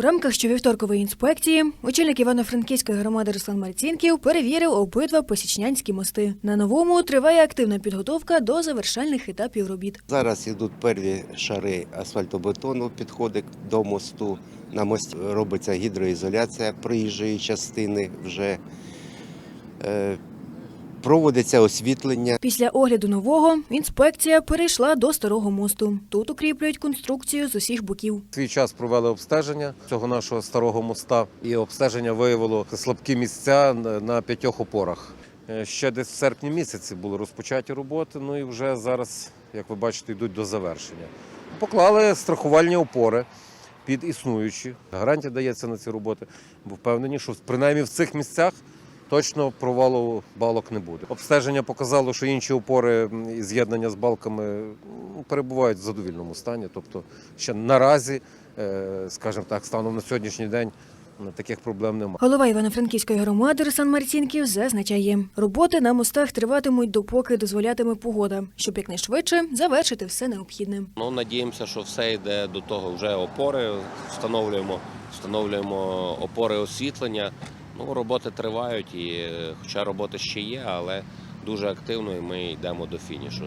У рамках щовівторкової інспекції очільник Івано-Франківської громади Руслан Марцінків перевірив обидва посічнянські мости. На новому триває активна підготовка до завершальних етапів робіт. Зараз йдуть перві шари асфальтобетону, підходить до мосту. На мості робиться гідроізоляція проїжджої частини вже. Проводиться освітлення. Після огляду нового інспекція перейшла до старого мосту. Тут укріплюють конструкцію з усіх боків. Свій час провели обстеження цього нашого старого моста, і обстеження виявило слабкі місця на- на п'ятьох опорах. Е, Ще десь в серпні місяці були розпочаті роботи. Ну і вже зараз, як ви бачите, йдуть до завершення. Поклали страхувальні опори під існуючі. Гарантія дається на ці роботи, бо впевнені, що принаймні в цих місцях. Точно провалу балок не буде. Обстеження показало, що інші опори і з'єднання з балками перебувають в задовільному стані. Тобто ще наразі, е, скажімо так, станом на сьогоднішній день таких проблем немає. Голова Івано-Франківської громади Руслан Марцінків зазначає, роботи на мостах триватимуть допоки дозволятиме погода, щоб якнайшвидше завершити все необхідне. Ну, надіємося, що все йде до того. Вже опори встановлюємо, встановлюємо опори освітлення. Ну, роботи тривають, і е, хоча роботи ще є, але дуже активно і ми йдемо до фінішу.